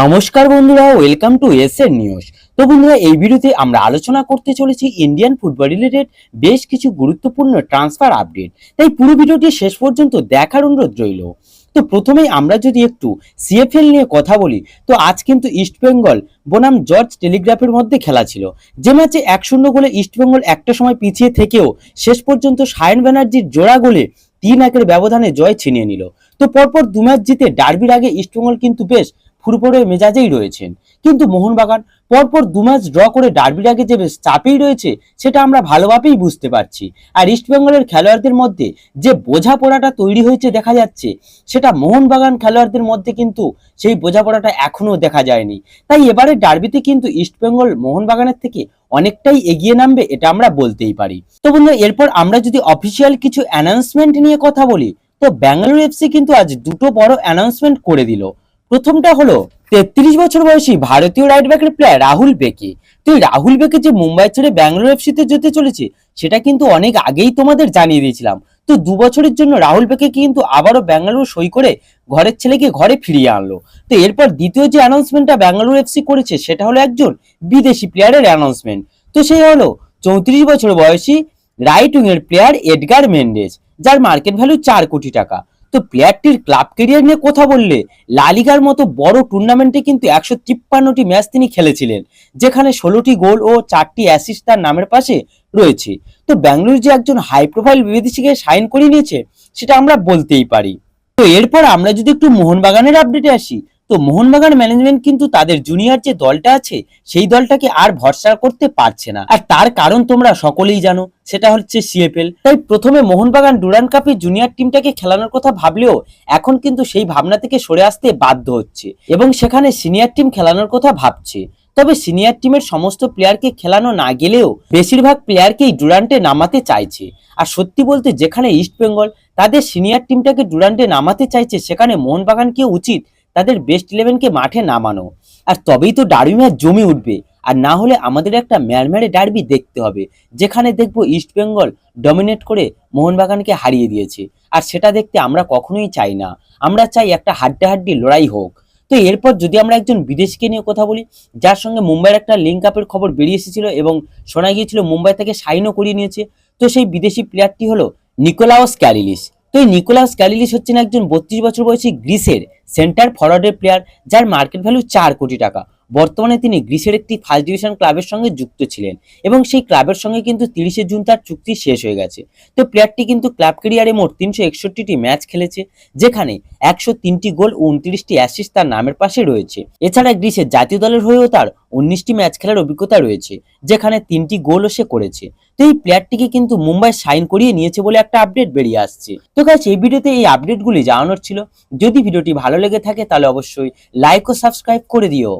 নমস্কার বন্ধুরা welcome to S এর নিউজ তো বন্ধুরা, এই ভিডিওতে আমরা আলোচনা করতে চলেছি ইন্ডিয়ান ফুটবল রিলেটেড বেশ কিছু গুরুত্বপূর্ণ ট্রান্সফার আপডেট তাই পুরো ভিডিওটি শেষ পর্যন্ত দেখার অনুরোধ রইল। তো প্রথমেই আমরা যদি একটু সিএফএল নিয়ে কথা বলি, তো আজ কিন্তু ইস্টবেঙ্গল বনাম জর্জ টেলিগ্রাফের মধ্যে খেলা ছিল। যে ম্যাচে এক শূন্য গোলে ইস্টবেঙ্গল একটা সময় পিছিয়ে থেকেও শেষ পর্যন্ত সায়ন ব্যানার্জির জোড়া গোলে তিন একের ব্যবধানে জয় ছিনিয়ে নিল। তো পরপর দু ম্যাচ জিতে ডার্বির আগে ইস্টবেঙ্গল কিন্তু বেশ ফুরফুরে মেজাজেই রয়েছেন। কিন্তু মোহনবাগান পরপর দু ম্যাচ ড্র করে ডার্বির আগে যে বেশ চাপেই রয়েছে, সেটা আমরা ভালোভাবেই বুঝতে পারছি। আর ইস্টবেঙ্গলের খেলোয়াড়দের মধ্যে যে বোঝাপড়াটা তৈরি হয়েছে দেখা যাচ্ছে, সেটা মোহনবাগান খেলোয়াড়দের মধ্যে কিন্তু সেই বোঝাপড়াটা এখনও দেখা যায়নি। তাই এবারে ডার্বিতে কিন্তু ইস্টবেঙ্গল মোহনবাগানের থেকে অনেকটাই এগিয়ে নামবে এটা আমরা বলতেই পারি। তো বন্ধু, এরপর আমরা যদি অফিসিয়াল কিছু অ্যানাউন্সমেন্ট নিয়ে কথা বলি, তো ব্যাঙ্গালোর এফসি কিন্তু আজ দুটো বড় অ্যানাউন্সমেন্ট করে দিল। প্রথমটা হলো, তেত্রিশ বছর বয়সী ভারতীয় রাইট ব্যাকের প্লেয়ার রাহুল বেকে। তো এই রাহুল বেকে যে মুম্বাই ছেড়ে ব্যাঙ্গালোর এফসিতে যেতে চলেছে, সেটা কিন্তু অনেক আগেই তোমাদের জানিয়ে দিয়েছিলাম। তো দু বছরের জন্য রাহুল বেকে কিন্তু আবারও ব্যাঙ্গালোর সই করে ঘরের ছেলেকে ঘরে ফিরিয়ে আনলো। তো এরপর দ্বিতীয় যে অ্যানাউন্সমেন্টটা ব্যাঙ্গালোর এফসি করেছে, সেটা হলো একজন বিদেশি প্লেয়ারের অ্যানাউন্সমেন্ট তো সে হলো, চৌত্রিশ বছর বয়সী রাইট উইং এর প্লেয়ার এডগার মেন্ডেস যার মার্কেট ভ্যালু চার কোটি টাকা। তো প্লেয়ারটির ক্লাব কেরিয়ার নিয়ে কথা বললে লালিগার মতো বড় টুর্নামেন্টে কিন্তু একশো তিপ্পান্নটি ম্যাচ তিনি খেলেছিলেন, যেখানে ষোলোটি গোল ও চারটি অ্যাসিস্ট তার নামের পাশে রয়েছে। তো ব্যাঙ্গালোর যে একজন হাই প্রোফাইল বিদেশিকে সাইন করে নিয়েছে, সেটা আমরা বলতেই পারি। তো এরপর আমরা যদি একটু মোহনবাগানের আপডেটে আসি তো মোহনবাগান ম্যানেজমেন্ট কিন্তু তাদের জুনিয়র যে দলটা আছে, সেই দলটাকে আর ভরসা করতে পারছে না। আর তার কারণ তোমরা সকলেই জানো, সেটা হচ্ছে সিএফএল তাই প্রথমে মোহনবাগান ডুরান কাপে জুনিয়র টিমটাকে খেলানোর কথা ভাবলেও এখন কিন্তু সেই ভাবনা থেকে সরে আসতে বাধ্য হচ্ছে। এবং সেখানে সিনিয়র টিম খেলানোর কথা ভাবছে। তবে সিনিয়র টিমের সমস্ত প্লেয়ারকে খেলানো না গেলেও বেশিরভাগ প্লেয়ারকেই ডুরান্টে নামাতে চাইছে। আর সত্যি বলতে যেখানে ইস্ট বেঙ্গল তাদের সিনিয়র টিমটাকে ডুরান্টে নামাতে চাইছে, সেখানে মোহনবাগানকে উচিত তাদের বেস্ট ইলেভেনকে মাঠে নামানো। আর তবেই তো ডার্বি ম্যাচ জমে উঠবে। আর না হলে আমাদের একটা ম্যারম্যারে ডার্বি দেখতে হবে, যেখানে দেখব ইস্ট বেঙ্গল ডমিনেট করে মোহনবাগানকে হারিয়ে দিয়েছে। আর সেটা দেখতে আমরা কখনোই চাই না। আমরা চাই একটা হাড্ডাহাড্ডি লড়াই হোক। তো এরপর যদি আমরা একজন বিদেশিকে নিয়ে কথা বলি, যার সঙ্গে মুম্বাইয়ের একটা লিঙ্ক আপের খবর বেরিয়ে এসেছিল এবং শোনা গিয়েছিল মুম্বাই থেকে সাইনও করিয়ে নিয়েছে, তো সেই বিদেশি প্লেয়ারটি হলো নিকোলাওস ক্যালিলিস। তো এই নিকোলাস ক্যালিলিস হচ্ছেন একজন বত্রিশ বছর বয়সী গ্রিসের সেন্টার ফরওয়ার্ডের প্লেয়ার যার মার্কেট ভ্যালু চার কোটি টাকা। বর্তমানে তিনি গ্রিসের একটি ফার্স্ট ডিভিশন ক্লাবের সঙ্গে যুক্ত ছিলেন এবং সেই ক্লাবের সঙ্গে কিন্তু তিরিশে জুন তার চুক্তি শেষ হয়ে গেছে। তো প্লেয়ারটি কিন্তু ক্লাব ক্যারিয়ারে মোট তিনশো ম্যাচ খেলেছে, যেখানে একশো তিনটি গোল ও উনত্রিশটি অ্যাসিস্ট তার নামের পাশে রয়েছে। এছাড়া গ্রিসের জাতীয় দলের হয়েও তার উনিশটি ম্যাচ খেলার অভিজ্ঞতা রয়েছে, যেখানে তিনটি গোলও সে করেছে। তো এই প্লেয়ারটিকে কিন্তু মুম্বাই সাইন করিয়ে নিয়েছে বলে একটা আপডেট বেরিয়ে আসছে। তো গাছ এই ভিডিওতে এই আপডেটগুলি জানানোর ছিল। যদি ভিডিওটি ভালো লেগে থাকে, তাহলে অবশ্যই লাইক ও সাবস্ক্রাইব করে দিও।